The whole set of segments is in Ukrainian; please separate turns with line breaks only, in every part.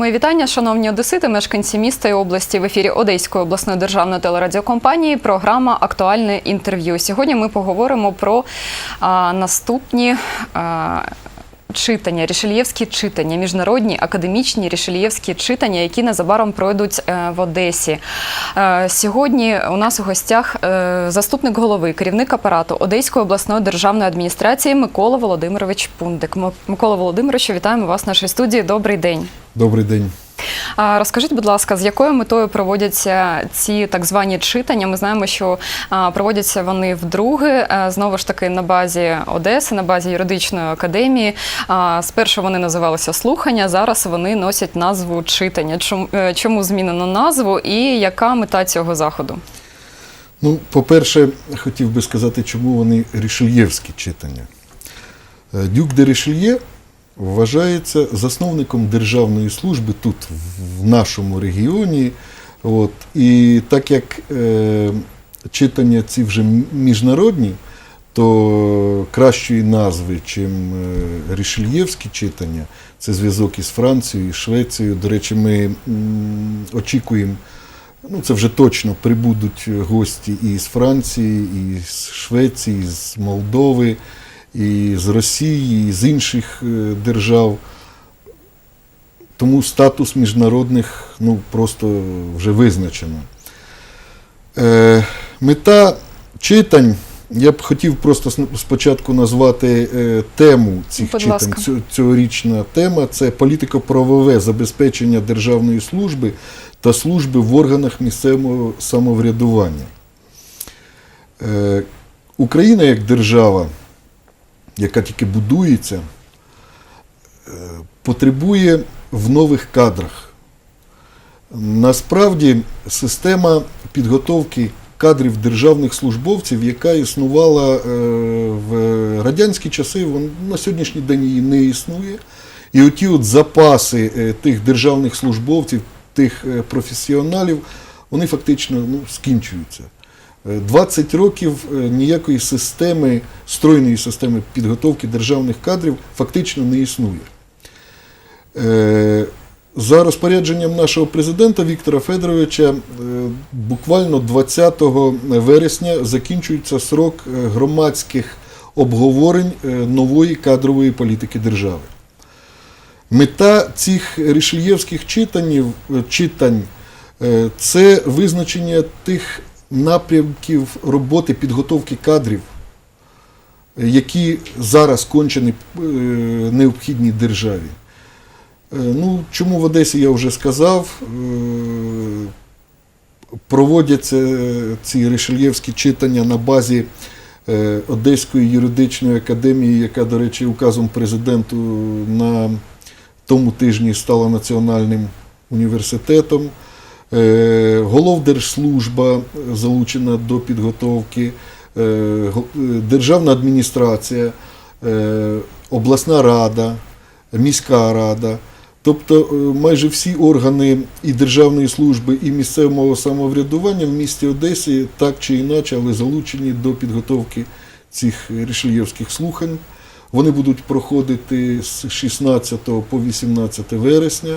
Мої вітання, шановні одесити, мешканці міста і області в ефірі Одеської обласної державної телерадіокомпанії. Програма Актуальне інтерв'ю. Сьогодні ми поговоримо про а, наступні. А, Читання, рішельєвські читання, міжнародні академічні рішельєвські читання, які незабаром пройдуть е, в Одесі. Е, Сьогодні у нас у гостях е, заступник голови, керівник апарату Одеської обласної державної адміністрації Микола Володимирович Пундик. Микола Володимирович, вітаємо вас в нашій студії. Добрий день.
Добрий день.
Розкажіть, будь ласка, з якою метою проводяться ці так звані читання? Ми знаємо, що проводяться вони вдруге, е, знову ж таки на базі Одеси, на базі юридичної академії. Спершу вони називалися слухання, зараз вони носять назву читання. Чому, е, змінено назву і яка мета цього заходу?
Ну, по-перше, хотів би сказати, чому вони рішельєвські читання. Е, Дюк де Рішельє вважається засновником державної служби тут, в нашому регіоні. От. І так як е, читання ці вже міжнародні, то кращої назви, чим е, рішельєвські читання, це зв'язок із Францією, Швецією. До речі, ми очікуємо Ну, це вже точно прибудуть гості і з Франції, і з Швеції, і з Молдови, і з Росії, і з інших е, держав. Тому статус міжнародних ну, просто вже визначено. Е, мета читань. Я б хотів просто спочатку назвати е, тему цих
Будь
читань.
ласка.
Цьо- Цьогорічна тема це політико-правове забезпечення державної служби та служби в органах місцевого самоврядування. Е, Україна як держава, яка тільки будується, е, потребує в нових кадрах. Насправді система підготовки кадрів державних службовців, яка існувала е, в радянські часи, на сьогоднішній день її не існує. І оті от запаси е, тих державних службовців, тих професіоналів, вони фактично ну, скінчуються. Е, 20 років е, ніякої системи, стройної системи підготовки державних кадрів фактично не існує. Е, За розпорядженням нашого президента Віктора Федоровича, е, буквально 20 вересня закінчується срок е, громадських обговорень е, нової кадрової політики держави. Мета цих рішельєвських е, читань е, це визначення тих напрямків роботи підготовки кадрів, е, які зараз кончені е, необхідні державі. Е, Ну, чому в Одесі я вже сказав, проводяться ці рішельєвські читання на базі Одеської юридичної академії, яка, до речі, указом президенту на тому тижні стала національним університетом. Е, Головдержслужба залучена до підготовки, е, е, державна адміністрація, обласна рада, міська рада. Тобто майже всі органи і державної служби, і місцевого самоврядування в місті Одесі так чи інакше, але залучені до підготовки цих рішельєвських слухань. Вони будуть проходити з 16 по 18 вересня.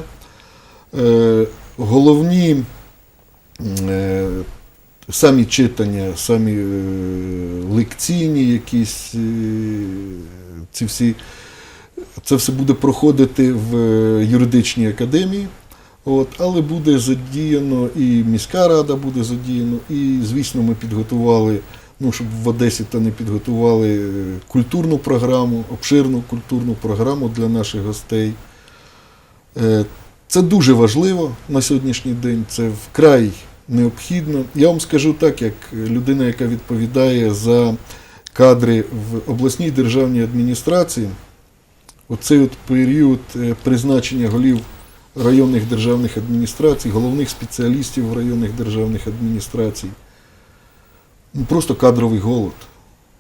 Головні е, самі читання, самі е, лекційні якісь е, ці всі це все буде проходити в юридичній академії, от, але буде задіяно і міська рада буде задіяно, і, звісно, ми підготували, ну, щоб в Одесі та не підготували культурну програму, обширну культурну програму для наших гостей. Це дуже важливо на сьогоднішній день, це вкрай необхідно. Я вам скажу так, як людина, яка відповідає за кадри в обласній державній адміністрації, оцей от період е, призначення голів районних державних адміністрацій, головних спеціалістів районних державних адміністрацій, ну, просто кадровий голод.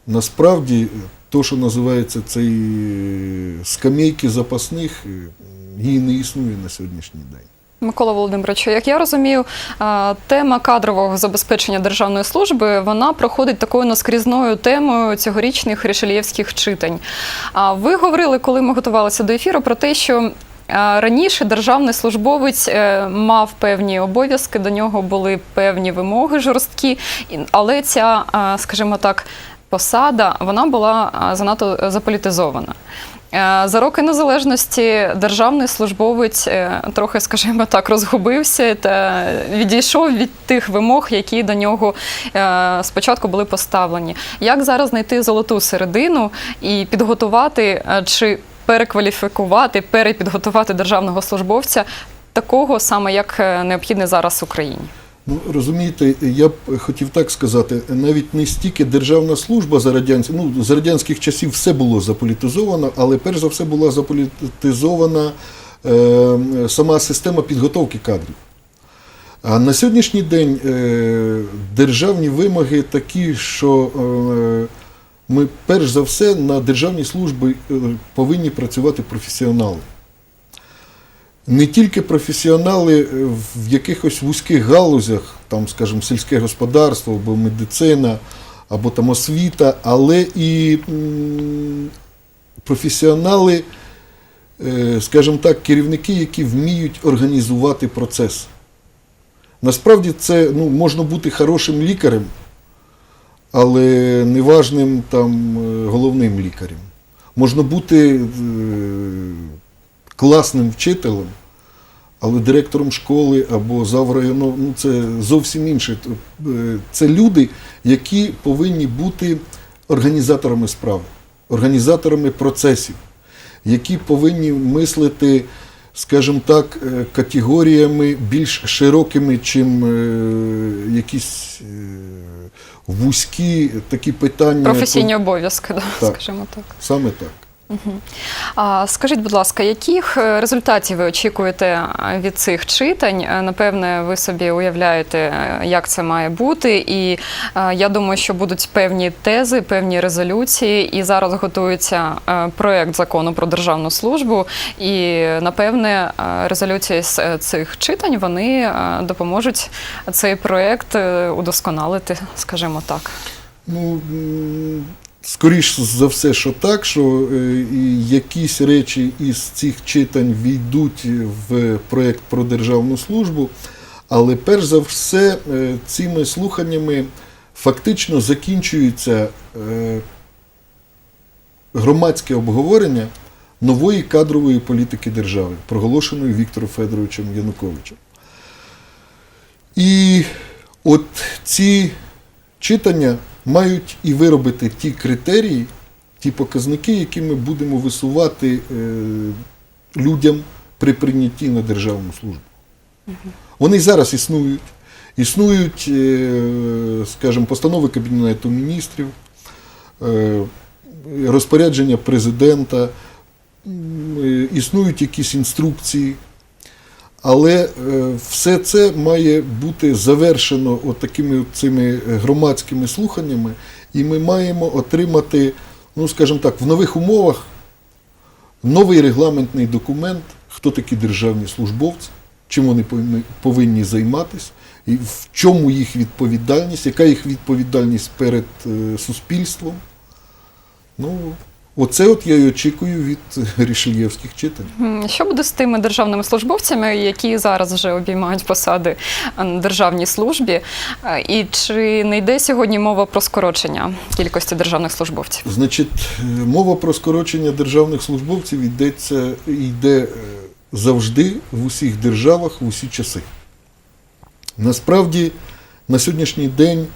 Насправді, то, що називається цей скамейки запасних, її не існує на сьогоднішній день.
Микола Володимировичу, як я розумію, тема кадрового забезпечення державної служби вона проходить такою наскрізною темою цьогорічних рішельєвських читань. А ви говорили, коли ми готувалися до ефіру, про те, що Раніше державний службовець е, мав певні обов'язки, до нього були певні вимоги жорсткі, але ця, скажімо так, посада вона була а, занадто заполітизована. Е, За роки незалежності державний службовець е, трохи, скажімо так, розгубився та відійшов від тих вимог, які до нього е, спочатку були поставлені. Як зараз знайти золоту середину і підготувати е, чи перекваліфікувати, перепідготувати державного службовця такого саме, як е, необхідне зараз Україні?
Ну, розумієте, я б хотів так сказати, навіть не стільки державна служба за радянських, ну, за радянських часів все було заполітизовано, але перш за все була заполітизована е, сама система підготовки кадрів. А на сьогоднішній день е, державні вимоги такі, що е, ми перш за все на державній службі е, повинні працювати професіонали не тільки професіонали е, в якихось вузьких галузях, там, скажімо, сільське господарство або медицина, або там освіта, але і професіонали, е, скажімо так, керівники, які вміють організувати процес. Насправді це ну, можна бути хорошим лікарем, але неважним там е, головним лікарем. Можна бути класним вчителем, але директором школи або заврайону, ну це зовсім інше. Е, Це люди, які повинні бути організаторами справи, організаторами процесів, які повинні мислити, скажімо так, е, категоріями більш широкими, чим е, якісь вузькі такі питання.
Професійні обов'язки, да,
Так.
скажімо так.
Саме так.
Скажіть, будь ласка, яких е, результатів ви очікуєте е, від цих читань? Е, Напевне, ви собі уявляєте, як це має бути, і я думаю, що будуть певні тези, певні резолюції, і зараз готується проект закону про державну службу. І напевне, резолюції з цих читань вони допоможуть цей проект удосконалити, скажімо так.
Ну, скоріш за все, що так, що е, якісь речі із цих читань війдуть в проєкт про державну службу, але перш за все е, цими слуханнями фактично закінчується е, громадське обговорення нової кадрової політики держави, проголошеної Віктором Федоровичем Януковичем. І от ці читання мають і виробити ті критерії, ті показники, які ми будемо висувати е, людям при прийнятті на державну службу. Вони зараз існують. Існують, е, скажімо, постанови Кабінету міністрів, е, розпорядження президента, існують якісь інструкції. Але е, все це має бути завершено такими цими громадськими слуханнями, і ми маємо отримати, ну скажімо так, в нових умовах новий регламентний документ, хто такі державні службовці, чим вони повинні- повинні займатися, і в чому їх відповідальність, яка їх відповідальність перед е, суспільством. Ну, оце от я й очікую від рішельєвських читань.
Що буде з тими державними службовцями, які зараз вже обіймають посади е, на державній службі? Е, І чи не йде сьогодні мова про скорочення кількості державних службовців?
Значить, е, мова про скорочення державних службовців йдеться, йде завжди в усіх державах в усі часи. Насправді, на сьогоднішній день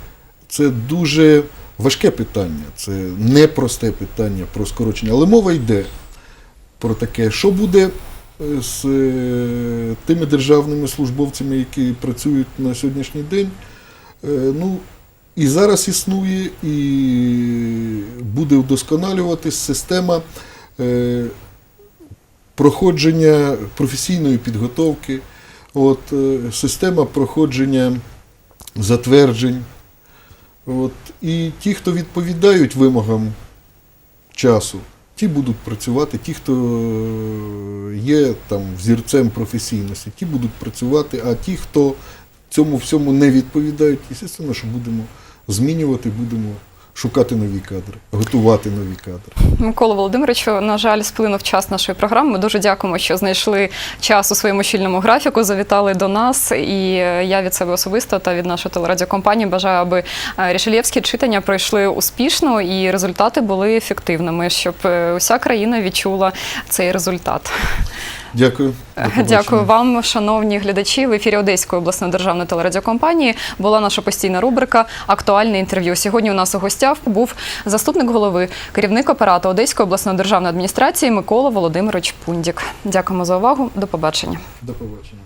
це дуже важке питання, це непросте питання про скорочення, але мова йде про таке, що буде е, з е, тими державними службовцями, які працюють на сьогоднішній день. Е, Ну, і зараз існує, і буде вдосконалюватись система проходження професійної підготовки, от, система проходження затверджень. От, і ті, хто відповідають вимогам часу, ті будуть працювати, ті, хто е, є там взірцем професійності, ті будуть працювати, а ті, хто цьому всьому не відповідають, звісно, що будемо змінювати, будемо шукати нові кадри, готувати нові кадри.
Микола Володимировичу, на жаль, сплинув час нашої програми. Ми дуже дякуємо, що знайшли час у своєму щільному графіку, завітали до нас. І е, я від себе особисто та від нашої телерадіокомпанії бажаю, аби е, рішельєвські читання пройшли успішно і результати були ефективними, щоб е, уся країна відчула цей результат.
Дякую.
Дякую вам, шановні глядачі. В ефірі Одеської обласної державної телерадіокомпанії була наша постійна рубрика Актуальне інтерв'ю. Сьогодні у нас у гостях був заступник голови, керівник апарату Одеської обласної державної адміністрації Микола Володимирович Пундік. Дякуємо за увагу. До побачення.
До побачення.